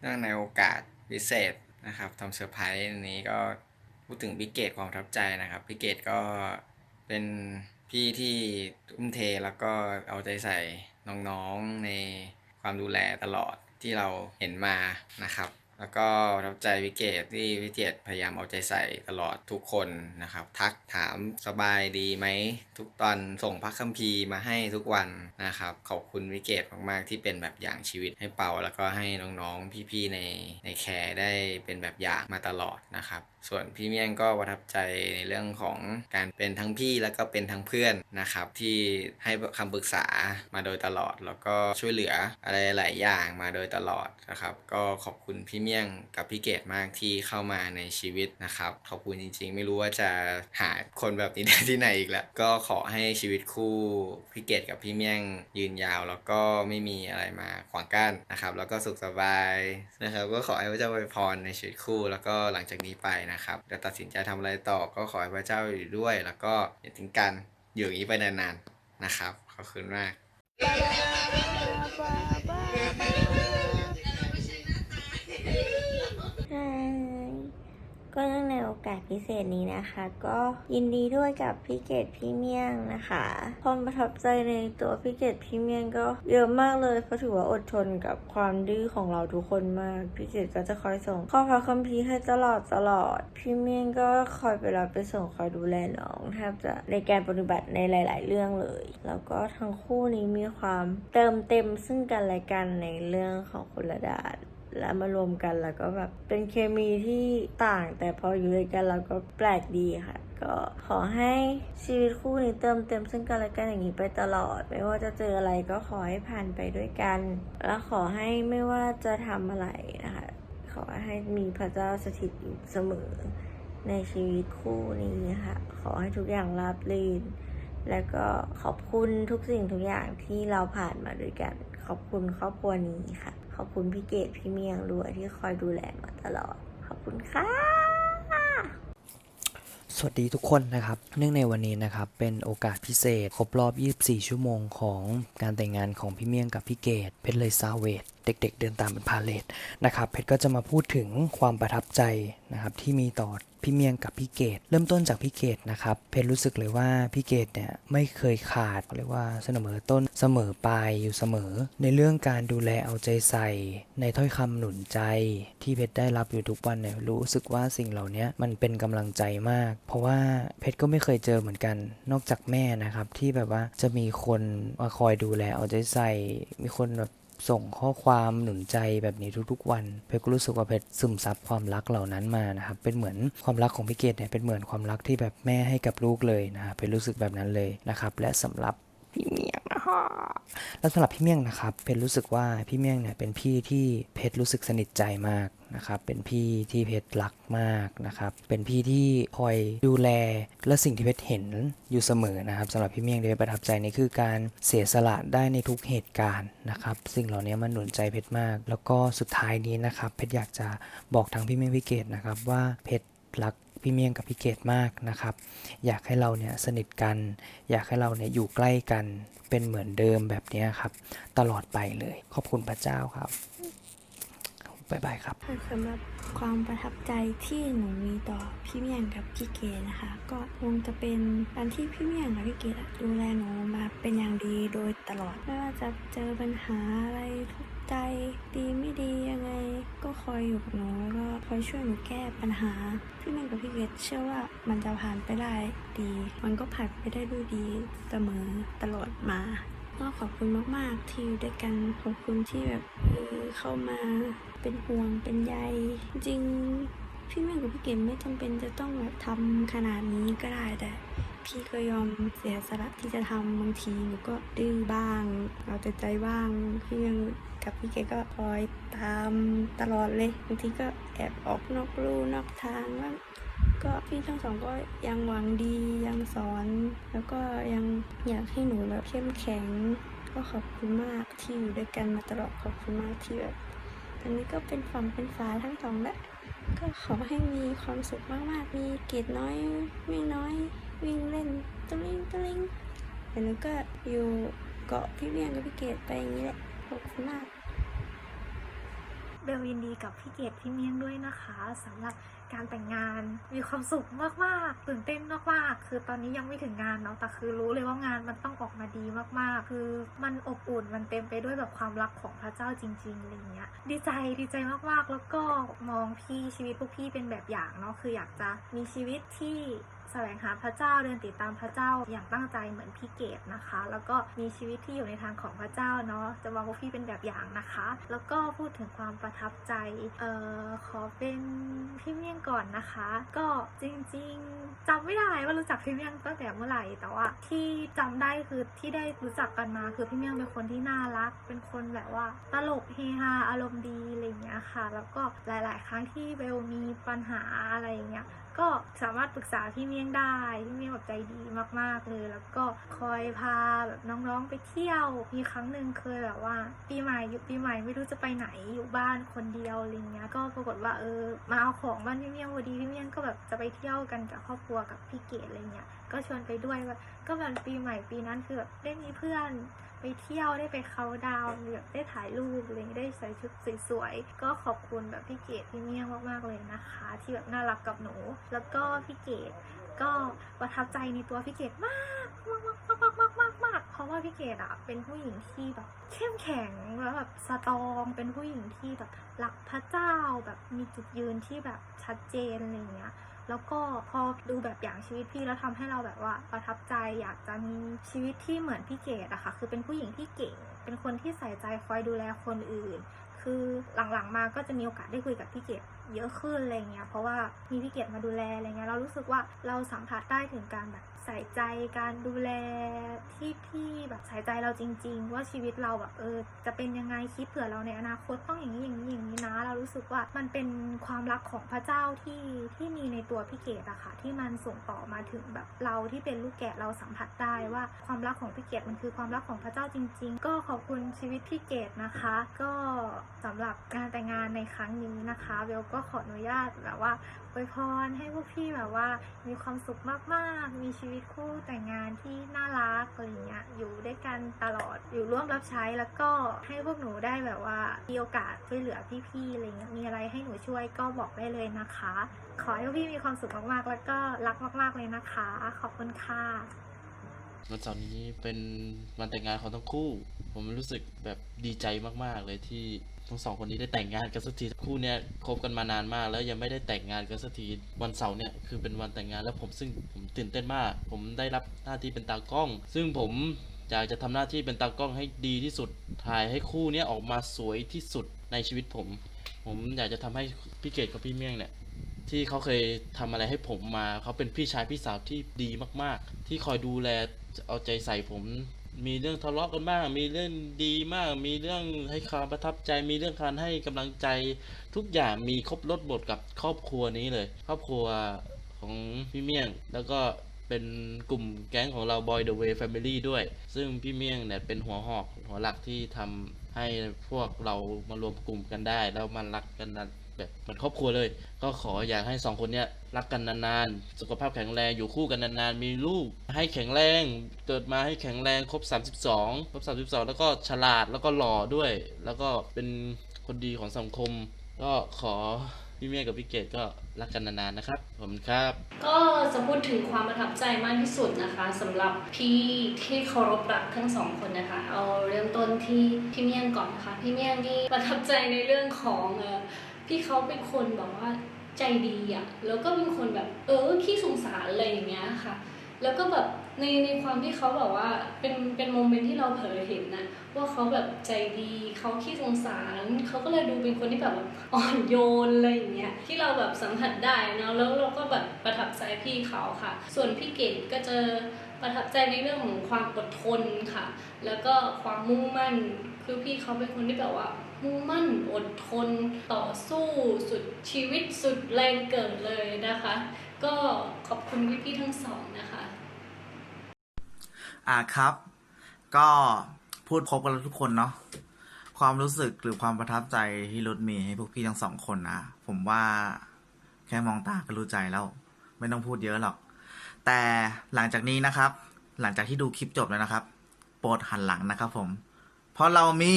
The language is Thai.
เนื่องในโอกาสพิเศษนะครับทำเซอร์ไพรส์นี้ก็พูดถึงพิเกตความระทับใจนะครับพิเกตก็เป็นพี่ที่ทุ่มเทแล้วก็เอาใจใส่น้องๆในความดูแลตลอดที่เราเห็นมานะครับ แล้วก็ระทับใจวิเกตที่วิเกตพยายามเอาใจใส่ตลอดทุกคนนะครับ ทักถามสบายดีไหมทุกตอนส่งพระคัมภีร์มาให้ทุกวันนะครับ ขอบคุณวิเกตมากๆที่เป็นแบบอย่างชีวิตให้เป่า แล้วก็ให้น้องๆพี่ๆในในแคร์ได้เป็นแบบอย่างมาตลอดนะครับส่วนพี่เมี่ยงก็ประทับใจในเรื่องของการเป็นทั้งพี่แล้วก็เป็นทั้งเพื่อนนะครับ ที่ให้คำปรึกษามาโดยตลอด แล้วก็ช่วยเหลืออะไรหลายอย่างมาโดยตลอดนะครับ ก็ขอบคุณพี่เมี่ยงกับพี่เกดมากที่เข้ามาในชีวิตนะครับ ขอบคุณจริง ๆ ไม่รู้ว่าจะหาคนแบบนี้ได้ที่ไหนอีกแล้ว ก็ขอให้ชีวิตคู่พี่เกดกับพี่เมี่ยงยืนยาว แล้วก็ไม่มีอะไรมาขวางกั้นนะครับ แล้วก็สุขสบายนะครับ ก็ขอให้พระเจ้าอวยพรในชีวิตคู่ แล้วก็หลังจากนี้ไปนะครับจะตัดสินใจทำอะไรต่อก็ขอให้พระเจ้าอยู่ด้วย แล้วก็อย่าทิ้งกันอยู่อย่างนี้ไปนานๆนะครับ ขอบคุณมาก ก็เนื่องในโอกาสพิเศษนี้นะคะ ก็ยินดีด้วยกับพี่เกดพี่เมี่ยงนะคะความประทับใจในตัวพี่เกดพี่เมี่ยงก็เยอะมากเลยเพราะถือว่าอดทนกับความดื้อของเราทุกคนมากพี่เกดก็จะคอยส่งข้อพระคัมภีร์ให้ตลอดตลอด พี่เมี่ยงก็คอยไปรับไปส่งคอยดูแลน้องแทบจะในการปฏิบัติในหลาย ๆ เรื่องเลย แล้วก็ทั้งคู่นี้มีความเติมเต็มซึ่งกันและกันในเรื่องของคนละดาน แล้วมารวมกันแล้วก็แบบเป็นเคมีที่ต่าง แต่พออยู่ด้วยกันเราก็แปลกดีค่ะ ก็ขอให้ชีวิตคู่นี้เติมเต็มซึ่งกันและกันอย่างนี้ไปตลอด ไม่ว่าจะเจออะไรก็ขอให้ผ่านไปด้วยกัน และขอให้ไม่ว่าจะทำอะไรนะคะขอให้มีพระเจ้าสถิตอยู่เสมอในชีวิตคู่นี้ค่ะ ขอให้ทุกอย่างราบรื่นแล้วก็ขอบคุณทุกสิ่งทุกอย่างที่เราผ่านมาด้วยกัน ขอบคุณครอบครัวนี้ค่ะ ขอบคุณพี่เกดพี่เมียงด้วยที่คอยดูแลมาตลอด ขอบคุณค่ะ สวัสดีทุกคนนะครับ เนื่องในวันนี้นะครับ เป็นโอกาสพิเศษ ครบรอบ 24 ชั่วโมงของการแต่งงานของพี่เมี่ยงกับพี่เกดเพชรเลยซาเวทเด็กๆ เดินตามเป็นพาเลทนะครับ เพชรก็จะมาพูดถึงความประทับใจนะครับที่มีต่อ พี่เมียงกับพี่เกดเริ่มต้นจากพี่เกดนะครับ เพชรรู้สึกเลยว่าพี่เกดเนี่ยไม่เคยขาดเรียกว่าเสมอต้นเสมอปลายอยู่เสมอ ในเรื่องการดูแลเอาใจใส่ ในถ้อยคำหนุนใจ ที่เพชรได้รับอยู่ทุกวันเนี่ยรู้สึกว่าสิ่งเหล่านี้มันเป็นกำลังใจมาก เพราะว่าเพชรก็ไม่เคยเจอเหมือนกัน นอกจากแม่นะครับที่แบบว่าจะมีคนมาคอยดูแลเอาใจใส่ มีคนแบบ ส่งข้อความหนุนใจแบบนี้ทุกๆ วัน เพชรก็รู้สึกว่าเพชรซึมซับความรักเหล่านั้นมานะครับ เป็นเหมือนความรักของพี่เกดเนี่ยเป็นเหมือนความรักที่แบบแม่ให้กับลูกเลยนะครับเพชรรู้สึกแบบนั้นเลยนะครับ และสำหรับ พี่เมียงนะคะและสำหรับพี่เมียงนะครับเพชรรู้สึกว่าพี่เมียงเนี่ยเป็นพี่ที่เพชรรู้สึกสนิทใจมากนะครับเป็นพี่ที่เพชรรักมากนะครับเป็นพี่ที่คอยดูแลและสิ่งที่เพชรเห็นอยู่เสมอนะครับสำหรับพี่เมียงที่ประทับใจนี่คือการเสียสละได้ในทุกเหตุการณ์นะครับสิ่งเหล่านี้มันหนุนใจเพชรมาก แล้วก็สุดท้ายนี้นะครับเพชรอยากจะบอกทางพี่เมียงพี่เกดนะครับว่าเพชรรัก พี่เมียงกับพี่เกดมากนะครับ อยากให้เราเนี่ยสนิทกัน อยากให้เราเนี่ยอยู่ใกล้กันเป็นเหมือนเดิมแบบนี้ครับ ตลอดไปเลย ขอบคุณพระเจ้าครับบ๊ายบายครับสำหรับความประทับใจที่หนูมีต่อพี่เมียงกับพี่เกดนะคะ ก็คงจะเป็นการที่พี่เมียงกับพี่เกดดูแลหนูมาเป็นอย่างดีโดยตลอดไม่ว่าจะเจอปัญหาอะไรทุก ใจดีไม่ดียังไง ก็คอยอยู่กับหนูแล้วก็คอยช่วยหนูแก้ปัญหา พี่เมยงกับพี่เกดเชื่อว่ามันจะผ่านไปได้ดี มันก็ผ่านไปได้ด้วยดีเสมอตลอดมาก็ขอบคุณมาก ๆ ที่อยู่ด้วยกัน ขอบคุณที่แบบเออเข้ามาเป็นห่วงเป็นใยจริงพี่แม่กับพี่เกมไม่จำเป็นจะต้องแบบทำขนาดนี้ก็ได้แต่ พี่ก็ยอมเสียสละที่จะทำบางทีหนูก็ดื้อบ้าง เอาแต่ใจบ้างพี่ยังกับพี่เกก็คอยตามตลอดเลยบางทีก็แอบออกนอกลู่นอกทางบ้างก็พี่ทั้งสองก็ยังหวังดียังสอน แล้วก็ยังอยากให้หนูแบบเข้มแข็ง ก็ขอบคุณมากที่อยู่ด้วยกันมาตลอดขอบคุณมากที่แบบตอนนี้ก็เป็นฝั่งเป็นฝาทั้งสองแล้วก็ขอให้มีความสุขมากๆ มีเกรดน้อยวิ่น้อย วิ่งเล่นตะลิงตะลิงแต่หนูก็อยู่เกาะพี่เวียงกับพี่เกดไปอย่างนี้แหละขอบคุณมากบลยินดีกับพี่เกดพี่เมียงด้วยนะคะสำหรับการแต่งงานมีความสุขมากๆตื่นเต้นมากๆคือตอนนี้ยังไม่ถึงงานเนาะแต่คือรู้เลยว่างานมันต้องออกมาดีมากๆ คือมันอบอุ่นมันเต็มไปด้วยแบบความรักของพระเจ้าจริงๆอะไรเงี้ยดีใจดีใจมากๆ แล้วก็มองพี่ชีวิตพวกพี่เป็นแบบอย่างเนาะคืออยากจะมีชีวิตที่ แสวงหาพระเจ้าเดินติดตามพระเจ้าอย่างตั้งใจเหมือนพี่เกดนะคะ แล้วก็มีชีวิตที่อยู่ในทางของพระเจ้าเนาะจะมองพวกพี่เป็นแบบอย่างนะคะ แล้วก็พูดถึงความประทับใจเอ่อขอเป็นพี่เมี่ยงก่อนนะคะ ก็จริงๆจำไม่ได้ว่ารู้จักพี่เมี่ยงตั้งแต่เมื่อไหร่แต่ว่าที่จำได้คือที่ได้รู้จักกันมาคือพี่เมี่ยงเป็นคนที่น่ารัก เป็นคนแบบว่าตลกเฮฮาอารมณ์ดีอะไรอย่างเงี้ยค่ะ แล้วก็หลาย ๆ ครั้งที่เบลมีปัญหาอะไรอย่างเงี้ย ก็สามารถปรึกษาพี่เมี่ยงได้พี่เมี่ยงแบบใจดีมากๆเลย แล้วก็คอยพาแบบน้องๆไปเที่ยวมีครั้งหนึ่งเคยแบบว่า ปีใหม่อยู่ปีใหม่ไม่รู้จะไปไหนอยู่บ้านคนเดียวอะไรเงี้ยก็ปรากฏว่าเออมาเอาของบ้านพี่เมี่ยงพอดีพี่เมี่ยงก็แบบจะไปเที่ยวกันกับครอบครัวกับพี่เกดอะไรเงี้ยก็ชวนไปด้วยว่าก็แบบปีใหม่ปีนั้นคือแบบได้มีเพื่อน ไปเที่ยวได้ไปเขาดาวแบบได้ถ่ายรูปอะไรเงี้ยได้ใส่ชุดสวยๆก็ขอบคุณแบบพี่เกดพี่เมี่ยงมากๆเลยนะคะ ที่แบบน่ารักกับหนู แล้วก็พี่เกดก็ประทับใจในตัวพี่เกดมากมากมาก ราะว่าพี่เกดอะเป็นผู้หญิงที่แบบเข้มแข็งแล้วแบบสตรองเป็นผู้หญิงที่แบบรักพระเจ้าแบบมีจุดยืนที่แบบชัดเจนอะไรเงี้ยแล้วก็พอดูแบบอย่างชีวิตพี่แล้วทำให้เราแบบว่าประทับใจอยากจะมีชีวิตที่เหมือนพี่เกดอะค่ะคือเป็นผู้หญิงที่เก่ง เป็นคนที่ใส่ใจคอยดูแลคนอื่น คือหลังๆมาก็จะมีโอกาสได้คุยกับพี่เกดเยอะขึ้นอะไรเงี้ยเพราะว่ามีพี่เกดมาดูแลอะไรเงี้ยเรารู้สึกว่าเราสัมผัสได้ถึงการแบบ ใส่ใจการดูแลที่พี่แบบใส่ใจเราจริง ๆ ว่าชีวิตเราแบบเออจะเป็นยังไงคิดเผื่อเราในอนาคตต้องอย่างนี้อย่างนี้อย่างนี้นะ เรารู้สึกว่ามันเป็นความรักของพระเจ้าที่ที่มีในตัวพี่เกดอะค่ะที่มันส่งต่อมาถึงแบบเราที่เป็นลูกแกะเราสัมผัสได้ว่าความรักของพี่เกดมันคือความรักของพระเจ้าจริง ๆ ก็ขอบคุณชีวิตพี่เกดนะคะ ก็สำหรับการแต่งงานในครั้งนี้นะคะเบลก็ขออนุญาตแบบว่าอวยพรให้พวกพี่แบบว่า มีความสุขมากๆ มีชีวิตคู่แต่งงานที่น่ารักอะไรเงี้ยอยู่ด้วยกันตลอดอยู่ร่วมรับใช้แล้วก็ให้พวกหนูได้แบบว่ามีโอกาสช่วยเหลือพี่ๆอะไรเงี้ยมีอะไรให้หนูช่วยก็บอกได้เลยนะคะ ขอให้พวกพี่มีความสุขมากๆ แล้วก็รักมาก ๆเลยนะคะ ขอบคุณค่ะวันเสาร์นี้เป็นวันแต่งงานของทั้งคู่ ผมรู้สึกแบบดีใจมากๆเลยที่ ทั้งสองคนนี้ได้แต่งงานกันสักทีคู่เนี้ยคบกันมานานมาก แล้วยังไม่ได้แต่งงานกันสักทีวันเสาร์เนี่ยคือเป็นวันแต่งงานแล้วผมซึ่งผมตื่นเต้นมาก ผมได้รับหน้าที่เป็นตากล้อง ซึ่งผมอยากจะทำหน้าที่เป็นตากล้องให้ดีที่สุดถ่ายให้คู่เนี้ยออกมาสวยที่สุดในชีวิตผม ผมอยากจะทำให้พี่เกดกับพี่เมี่ยงเนี่ยที่เขาเคยทำอะไรให้ผมมา เขาเป็นพี่ชายพี่สาวที่ดีมาก ๆ ที่คอยดูแลเอาใจใส่ผม มีเรื่องทะเลาะกันบ้าง มีเรื่องดีมาก มีเรื่องให้ความประทับใจ มีเรื่องการให้กำลังใจ ทุกอย่างมีครบรถบทกับครอบครัวนี้เลย ครอบครัวของพี่เมี่ยง แล้วก็เป็นกลุ่มแก๊งของเรา Boy the Way Family ด้วย ซึ่งพี่เมี่ยงเนี่ยเป็นหัวหอกหัวหลักที่ทำให้พวกเรามารวมกลุ่มกันได้ แล้วมันรักกันนะ แบบเหมือนครอบครัวเลย ก็ขออยากให้สองคนเนี้ยรักกันนานๆ สุขภาพแข็งแรงอยู่คู่กันนานๆ มีลูกให้แข็งแรงเกิดมาให้แข็งแรงครบ 32 ครบ 32 แล้วก็ฉลาดแล้วก็หล่อด้วย แล้วก็เป็นคนดีของสังคม ก็ขอพี่เมียกับพี่เกดก็รักกันนานๆนะครับขอบคุณครับ ก็จะพูดถึงความประทับใจมากที่สุดนะคะสำหรับพี่ที่เคารพรักทั้งสองคนนะคะ เอาเริ่มต้นที่พี่เมี่ยงก่อนนะคะพี่เมี่ยงนี่ประทับใจในเรื่องของ พี่เขาเป็นคนแบบว่าใจดีอะแล้วก็เป็นคนแบบเออขี้สงสารอะไรอย่างเงี้ยค่ะ แล้วก็แบบในในความที่เขาแบบว่าเป็นเป็นโมเมนต์ที่เราเผลอเห็นนะว่าเขาแบบใจดีเขาขี้สงสารเขาก็เลยดูเป็นคนที่แบบอ่อนโยนอะไรอย่างเงี้ยที่เราแบบสัมผัสได้นะแล้วเราก็แบบประทับใจพี่เขาค่ะ ส่วนพี่เกดก็จะประทับใจในเรื่องของความอดทนค่ะ แล้วก็ความมุ่งมั่นคือพี่เขาเป็นคนที่แบบว่า มุ่งมั่นอดทนต่อสู้สุดชีวิตสุดแรงเกิดเลยนะคะ ก็ขอบคุณพี่ๆทั้งสองนะคะอ่าครับ ก็พูดครบกันแล้วทุกคนเนาะความรู้สึกหรือความประทับใจที่รุดมีให้พวกพี่ทั้งสองคนนะผมว่าแค่มองตาก็รู้ใจแล้ว ไม่ต้องพูดเยอะหรอก แต่หลังจากนี้นะครับ หลังจากที่ดูคลิปจบแล้วนะครับ โปรดหันหลังนะครับผม เพราะเรามี